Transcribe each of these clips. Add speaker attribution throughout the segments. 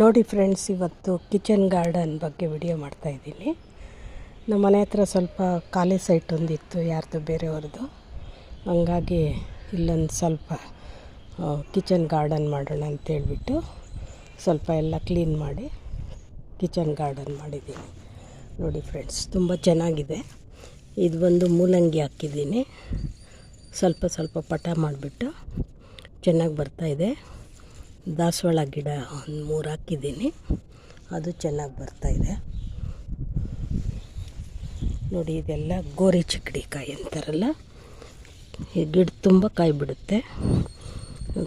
Speaker 1: ನೋಡಿ ಫ್ರೆಂಡ್ಸ್, ಇವತ್ತು kitchen garden ಬಗ್ಗೆ ವಿಡಿಯೋ ಮಾಡ್ತಾಯಿದ್ದೀನಿ ನಮ್ಮ ಮನೆ ಹತ್ರ ಸ್ವಲ್ಪ ಖಾಲಿ ಸೈಟ್ ಒಂದಿತ್ತು, ಯಾರ್ದು ಬೇರೆಯವ್ರದ್ದು. ಹಂಗಾಗಿ ಇಲ್ಲೊಂದು ಸ್ವಲ್ಪ ಕಿಚನ್ ಗಾರ್ಡನ್ ಮಾಡೋಣ ಅಂತೇಳ್ಬಿಟ್ಟು ಸ್ವಲ್ಪ ಎಲ್ಲ ಕ್ಲೀನ್ ಮಾಡಿ ಕಿಚನ್ ಗಾರ್ಡನ್ ಮಾಡಿದ್ದೀನಿ. ನೋಡಿ ಫ್ರೆಂಡ್ಸ್, ತುಂಬ ಚೆನ್ನಾಗಿದೆ. ಇದು ಬಂದು ಮೂಲಂಗಿ ಹಾಕಿದ್ದೀನಿ. ಸ್ವಲ್ಪ ಸ್ವಲ್ಪ ಪಟ ಮಾಡಿಬಿಟ್ಟು ಚೆನ್ನಾಗಿ ಬರ್ತಾಯಿದೆ ದಾಸವಾಳ ಗಿಡ ಒಂದು ಮೂರು ಹಾಕಿದ್ದೀನಿ. ಅದು ಚೆನ್ನಾಗಿ ಬರ್ತಾಯಿದೆ ನೋಡಿ, ಇದೆಲ್ಲ ಗೋರಿ ಚಿಕ್ಕಡಿ ಕಾಯಿ ಅಂತಾರಲ್ಲ? ಈ ಗಿಡ ತುಂಬ ಕಾಯಿ ಬಿಡುತ್ತೆ.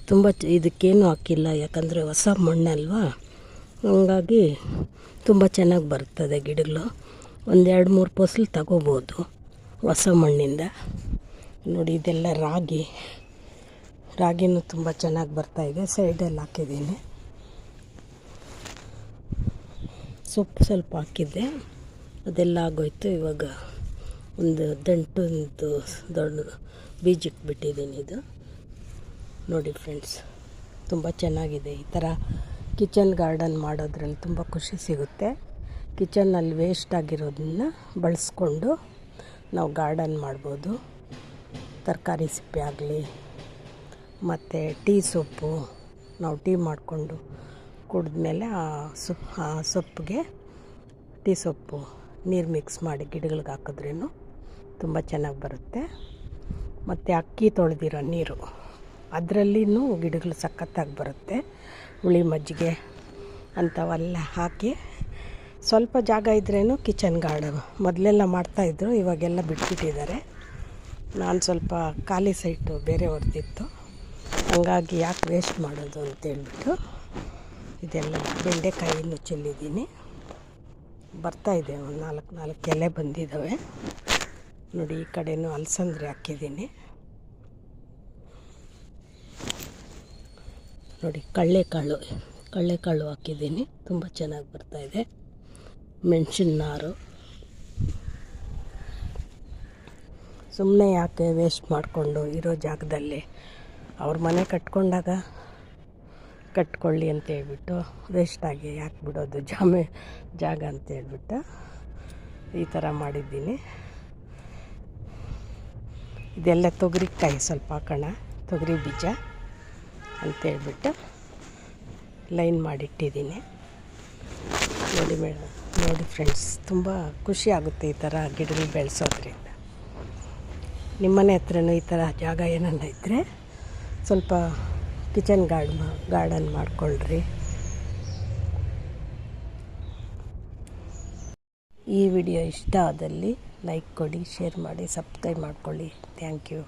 Speaker 1: ತುಂಬ ಇದಕ್ಕೇನು ಹಾಕಿಲ್ಲ, ಯಾಕಂದರೆ ಹೊಸ ಮಣ್ಣಲ್ವಾ? ಹಂಗಾಗಿ ತುಂಬ ಚೆನ್ನಾಗಿ ಬರ್ತದೆ ಗಿಡಗಳು. ಒಂದೆರಡು ಮೂರು ಫಸಲು ತಗೋಬೋದು ಹೊಸ ಮಣ್ಣಿಂದ. ನೋಡಿ, ಇದೆಲ್ಲ ರಾಗಿ. ರಾಗಿನೂ ತುಂಬ ಚೆನ್ನಾಗಿ ಬರ್ತಾಯಿದೆ ಸೈಡಲ್ಲಿ ಹಾಕಿದ್ದೀನಿ. ಸೊಪ್ಪು ಸ್ವಲ್ಪ ಹಾಕಿದ್ದೆ. ಅದೆಲ್ಲ ಆಗೋಯ್ತು. ಇವಾಗ ಒಂದು ದಂಟೊಂದು ದೊಡ್ಡ ಬೀಜಕ್ಕೆ ಬಿಟ್ಟಿದ್ದೀನಿ ಇದು. ನೋಡಿ ಫ್ರೆಂಡ್ಸ್ ತುಂಬ ಚೆನ್ನಾಗಿದೆ. ಈ ಥರ ಕಿಚನ್ ಗಾರ್ಡನ್ ಮಾಡೋದ್ರಲ್ಲಿ ತುಂಬ ಖುಷಿ ಸಿಗುತ್ತೆ. ಕಿಚನ್ನಲ್ಲಿ ವೇಸ್ಟ್ ಆಗಿರೋದನ್ನ ಬಳಸ್ಕೊಂಡು ನಾವು ಗಾರ್ಡನ್ ಮಾಡ್ಬೋದು. ತರಕಾರಿ ಸಿಪ್ಪೆ ಆಗಲಿ ಮತ್ತು ಟೀ ಸೊಪ್ಪು ನಾವು ಟೀ ಮಾಡಿಕೊಂಡು ಕುಡಿದ್ಮೇಲೆ ಆ ಸೊಪ್, ಆ ಸೊಪ್ಪಿಗೆ ಟೀ ಸೊಪ್ಪು ನೀರು ಮಿಕ್ಸ್ ಮಾಡಿ ಗಿಡಗಳಿಗೆ ಹಾಕಿದ್ರೂ ತುಂಬ ಚೆನ್ನಾಗಿ ಬರುತ್ತೆ. ಮತ್ತು ಅಕ್ಕಿ ತೊಳೆದಿರೋ ನೀರು ಅದರಲ್ಲಿನೂ ಗಿಡಗಳು ಸಖತ್ತಾಗಿ ಬರುತ್ತೆ. ಹುಳಿ ಮಜ್ಜಿಗೆ ಅಂಥವೆಲ್ಲ ಹಾಕಿ ಸ್ವಲ್ಪ ಜಾಗ ಇದ್ರೇನು ಕಿಚನ್ ಗಾರ್ಡನ್ ಮೊದಲೆಲ್ಲ ಮಾಡ್ತಾಯಿದ್ರು ಇವಾಗೆಲ್ಲ ಬಿಟ್ಬಿಟ್ಟಿದ್ದಾರೆ. ನಾನು ಸ್ವಲ್ಪ ಖಾಲಿ ಸೈಟು ಬೇರೆಯವ್ರದ್ದಿತ್ತು ಹಂಗಾಗಿ ಯಾಕೆ ವೇಸ್ಟ್ ಮಾಡೋದು ಅಂತೇಳ್ಬಿಟ್ಟು ಇದೆಲ್ಲ ಬೆಂಡೆಕಾಯಿನೂ ಚೆಲ್ಲಿದ್ದೀನಿ. ಬರ್ತಾಯಿದೆ ಒಂದು ನಾಲ್ಕು ನಾಲ್ಕು ಎಲೆ ಬಂದಿದ್ದಾವೆ ನೋಡಿ, ಈ ಕಡೆನೂ ಅಲಸಂದ್ರೆ ಹಾಕಿದ್ದೀನಿ. ನೋಡಿ, ಕಳ್ಳೆಕಾಳು ಕಳ್ಳೆಕಾಳು ಹಾಕಿದ್ದೀನಿ. ತುಂಬ ಚೆನ್ನಾಗಿ ಬರ್ತಾಯಿದೆ ಮೆಣಸಿನ ನಾರು. ಸುಮ್ಮನೆ ಯಾಕೆ ವೇಸ್ಟ್ ಮಾಡಿಕೊಂಡು ಇರೋ ಜಾಗದಲ್ಲಿ ಅವ್ರ ಮನೆ ಕಟ್ಕೊಂಡಾಗ ಕಟ್ಕೊಳ್ಳಿ ಅಂತ ಹೇಳ್ಬಿಟ್ಟು ವೇಸ್ಟಾಗಿ ಯಾಕೆ ಬಿಡೋದು, ಜಾಮೆ, ಜಾಗ ಅಂತ ಹೇಳ್ಬಿಟ್ಟು ಈ ಥರ ಮಾಡಿದ್ದೀನಿ. ಇದೆಲ್ಲ ತೊಗರಿಕಾಯಿ ಸ್ವಲ್ಪ ಹಾಕೋಣ, ತೊಗರಿ ಬೀಜ ಅಂತೇಳ್ಬಿಟ್ಟು ಲೈನ್ ಮಾಡಿಟ್ಟಿದ್ದೀನಿ. ನೋಡಿ ಮೇಡಮ್, ನೋಡಿ ಫ್ರೆಂಡ್ಸ್, ತುಂಬ ಖುಷಿ ಆಗುತ್ತೆ ಈ ಥರ ಗಿಡಗಳು ಬೆಳೆಸೋದ್ರಿಂದ. ನಿಮ್ಮನೆ ಹತ್ರನೂ ಈ ಥರ ಜಾಗ ಏನನ್ನ ಇದ್ದರೆ ಸ್ವಲ್ಪ ಕಿಚನ್ ಗಾರ್ಡ್ ಗಾರ್ಡನ್ ಮಾಡಿಕೊಳ್ಳ್ರಿ ಈ ವಿಡಿಯೋ ಇಷ್ಟ ಆದಲ್ಲಿ ಲೈಕ್ ಕೊಡಿ, ಶೇರ್ ಮಾಡಿ, ಸಬ್ಸ್ಕ್ರೈಬ್ ಮಾಡಿಕೊಳ್ಳಿ. Thank you.